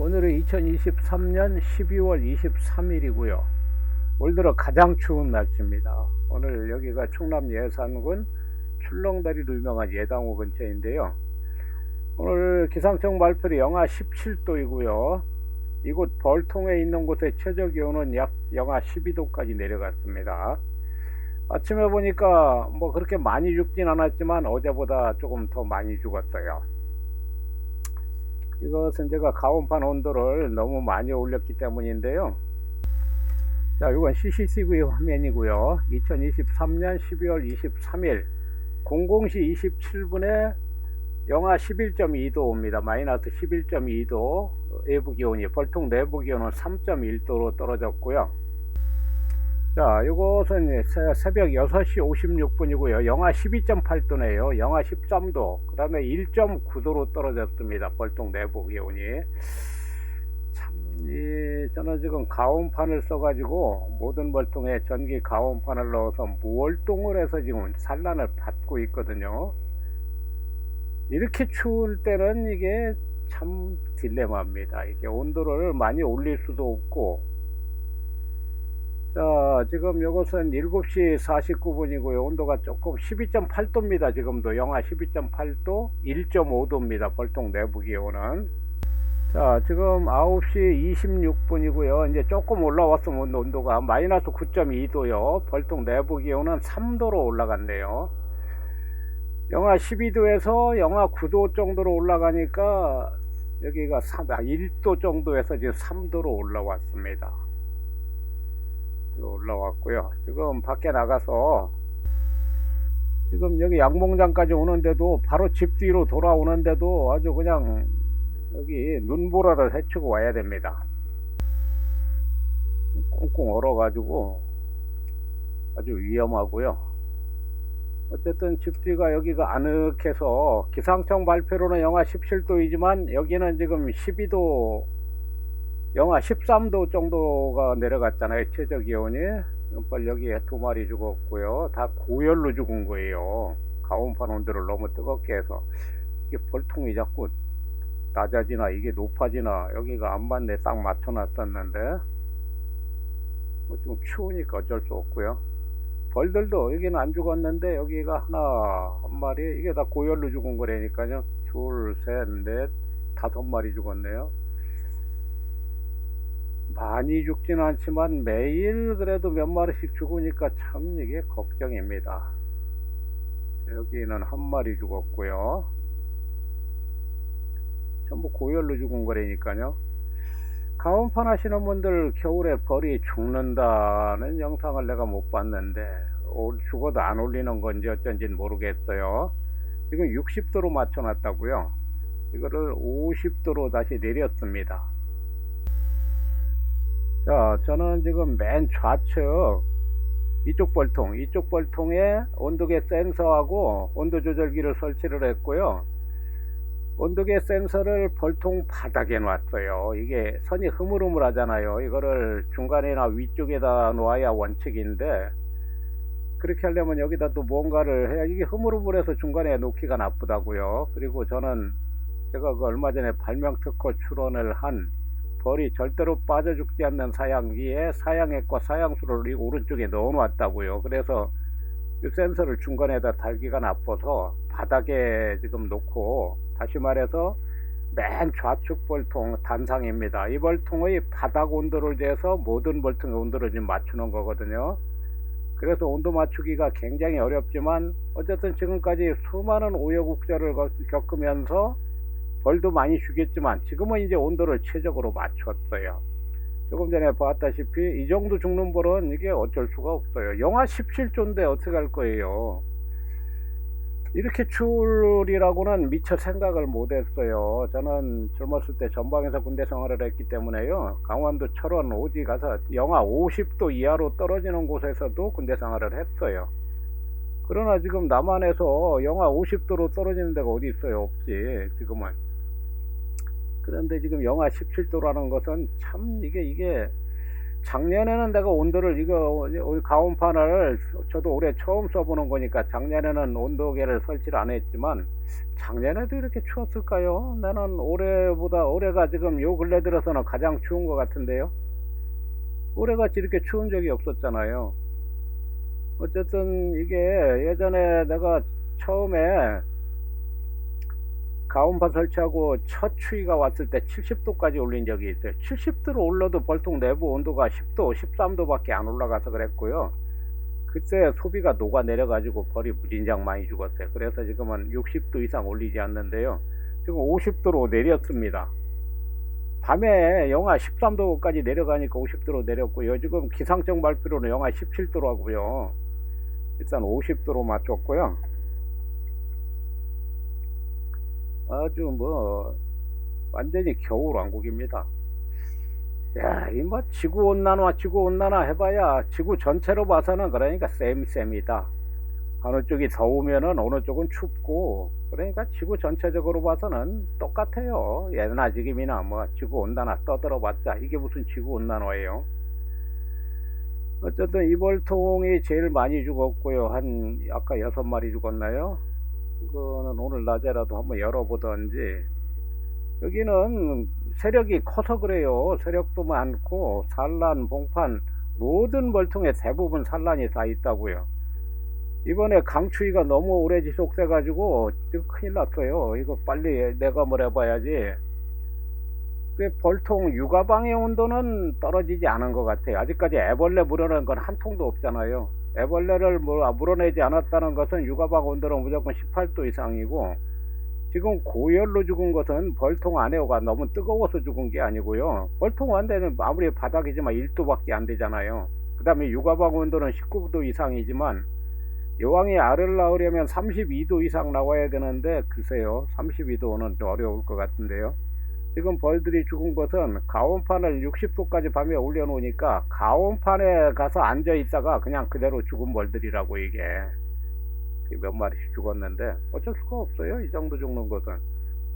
오늘은 2023년 12월 23일이고요. 올 들어 가장 추운 날씨입니다. 오늘 여기가 충남 예산군 출렁다리로 유명한 예당호 근처인데요. 오늘 기상청 발표로 영하 17도이고요. 이곳 벌통에 있는 곳의 최저 기온은 약 영하 12도까지 내려갔습니다. 아침에 보니까 뭐 그렇게 많이 죽진 않았지만 어제보다 조금 더 많이 죽었어요. 이것은 제가 가온판 온도를 너무 많이 올렸기 때문인데요. 자, 이건 CCTV 화면이고요. 2023년 12월 23일 00시 27분에 영하 11.2도입니다. 마이너스 11.2도 외부 기온이 벌통 내부 기온은 3.1도로 떨어졌고요. 자, 이것은 새벽 6시 56분이고요. 영하 12.8도네요. 영하 13도. 그 다음에 1.9도로 떨어졌습니다. 벌통 내부 기온이. 참, 이, 저는 지금 가온판을 써가지고 모든 벌통에 전기 가온판을 넣어서 무월동을 해서 지금 산란을 받고 있거든요. 이렇게 추울 때는 이게 참 딜레마입니다. 이게 온도를 많이 올릴 수도 없고, 자, 지금 이것은 7시 49분이고요. 온도가 조금 12.8도입니다. 지금도 영하 12.8도, 1.5도입니다. 벌통 내부 기온은. 자, 지금 9시 26분이고요. 이제 조금 올라왔으면 온도가 마이너스 9.2도요. 벌통 내부 기온은 3도로 올라갔네요. 영하 12도에서 영하 9도 정도로 올라가니까 여기가 3, 1도 정도에서 지금 3도로 올라왔습니다. 올라왔고요. 지금 밖에 나가서 지금 여기 양봉장까지 오는데도 바로 집 뒤로 돌아오는데도 아주 그냥 여기 눈보라를 헤치고 와야 됩니다. 꽁꽁 얼어가지고 아주 위험하고요. 어쨌든 집 뒤가 여기가 아늑해서 기상청 발표로는 영하 17도이지만 여기는 지금 12도 영하 13도 정도가 내려갔잖아요. 최저 기온이. 빨리 여기에 두 마리 죽었고요. 다 고열로 죽은 거예요. 가온판 온도를 너무 뜨겁게 해서. 이게 벌통이 자꾸 낮아지나 이게 높아지나 여기가 안 맞네. 딱 맞춰놨었는데. 뭐좀 추우니까 어쩔 수 없고요. 벌들도 여기는 안 죽었는데 여기가 하나 한 마리 이게 다 고열로 죽은 거라니까요. 둘, 셋, 넷, 다섯 마리 죽었네요. 많이 죽지는 않지만 매일 그래도 몇 마리씩 죽으니까 참 이게 걱정입니다. 여기는 한 마리 죽었고요. 전부 고열로 죽은 거라니까요. 가온판 하시는 분들 겨울에 벌이 죽는다는 영상을 내가 못 봤는데 죽어도 안 올리는 건지 어쩐지 모르겠어요. 지금 60도로 맞춰놨다고요. 이거를 50도로 다시 내렸습니다. 자, 저는 지금 맨 좌측 이쪽 벌통, 이쪽 벌통에 온도계 센서하고 온도 조절기를 설치를 했고요. 온도계 센서를 벌통 바닥에 놨어요. 이게 선이 흐물흐물 하잖아요. 이거를 중간이나 위쪽에다 놓아야 원칙인데 그렇게 하려면 여기다 또 뭔가를 해야 이게 흐물흐물해서 중간에 놓기가 나쁘다고요. 그리고 저는 제가 그 얼마 전에 발명 특허 출원을 한 벌이 절대로 빠져 죽지 않는 사양기에 사양액과 사양수를 이 오른쪽에 넣어 놨다고요. 그래서 이 센서를 중간에다 달기가 나빠서 바닥에 지금 놓고 다시 말해서 맨 좌측 벌통 단상입니다. 이 벌통의 바닥 온도를 재서 모든 벌통의 온도를 지금 맞추는 거거든요. 그래서 온도 맞추기가 굉장히 어렵지만 어쨌든 지금까지 수많은 우여곡절을 겪으면서 벌도 많이 주겠지만 지금은 이제 온도를 최적으로 맞췄어요. 조금 전에 봤다시피 이 정도 죽는 벌은 이게 어쩔 수가 없어요. 영하 17도인데 어떻게 할 거예요? 이렇게 추울이라고는 미처 생각을 못 했어요. 저는 젊었을 때 전방에서 군대 생활을 했기 때문에요. 강원도 철원 오지 가서 영하 50도 이하로 떨어지는 곳에서도 군대 생활을 했어요. 그러나 지금 남한에서 영하 50도로 떨어지는 데가 어디 있어요? 없지. 지금은. 그런데 지금 영하 17도라는 것은 참 이게 이게 작년에는 내가 온도를 이거 어, 가온판을 저도 올해 처음 써보는 거니까 작년에는 온도계를 설치를 안 했지만 작년에도 이렇게 추웠을까요? 나는 올해보다 올해가 지금 요 근래 들어서는 가장 추운 것 같은데요. 올해같이 이렇게 추운 적이 없었잖아요. 어쨌든 이게 예전에 내가 처음에 가온판 설치하고 첫 추위가 왔을 때 70도까지 올린 적이 있어요. 70도로 올려도 벌통 내부 온도가 10도, 13도밖에 안 올라가서 그랬고요. 그때 소비가 녹아 내려가지고 벌이 무진장 많이 죽었어요. 그래서 지금은 60도 이상 올리지 않는데요. 지금 50도로 내렸습니다. 밤에 영하 13도까지 내려가니까 50도로 내렸고요. 지금 기상청 발표로는 영하 17도라고요. 일단 50도로 맞췄고요. 아주 뭐 완전히 겨울 왕국입니다. 야, 이 뭐 지구 온난화, 지구 온난화 해봐야 지구 전체로 봐서는 그러니까 쌤쌤이다. 어느 쪽이 더우면은 어느 쪽은 춥고 그러니까 지구 전체적으로 봐서는 똑같아요. 예나 지금이나 뭐 지구 온난화 떠들어봤자 이게 무슨 지구 온난화예요. 어쨌든 이벌통이 제일 많이 죽었고요. 한 아까 여섯 마리 죽었나요? 이거는 오늘 낮에라도 한번 열어보던지. 여기는 세력이 커서 그래요. 세력도 많고 산란 봉판 모든 벌통에 대부분 산란이 다 있다고요. 이번에 강추위가 너무 오래 지속돼 가지고 지금 큰일 났어요. 이거 빨리 내가 뭘 해봐야지. 그 벌통 육아방의 온도는 떨어지지 않은 것 같아요. 아직까지 애벌레 물어낸 건 한 통도 없잖아요 애벌레를 물- 물어내지 않았다는 것은 육아방 온도는 무조건 18도 이상이고 지금 고열로 죽은 것은 벌통 안에가 너무 뜨거워서 죽은 게 아니고요. 벌통 안에는 아무리 바닥이지만 1도밖에 안 되잖아요. 그 다음에 육아방 온도는 19도 이상이지만 여왕이 알을 낳으려면 32도 이상 나와야 되는데 글쎄요 32도는 어려울 것 같은데요. 지금 벌들이 죽은 것은 가온판을 60도까지 밤에 올려놓으니까 가온판에 가서 앉아 있다가 그냥 그대로 죽은 벌들이라고 이게. 몇 마리씩 죽었는데 어쩔 수가 없어요 이 정도 죽는 것은.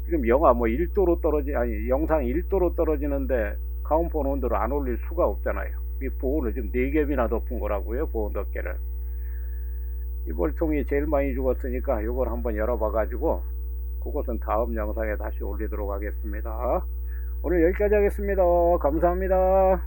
지금 영하 뭐 1도로 떨어지 아니 영상 1도로 떨어지는데 가온판 온도를 안 올릴 수가 없잖아요. 이 보온을 지금 4겹이나 덮은 거라고요 보온 덮개를. 이 벌통이 제일 많이 죽었으니까 이걸 한번 열어봐 가지고 그것은 다음 영상에 다시 올리도록 하겠습니다. 오늘 여기까지 하겠습니다. 감사합니다.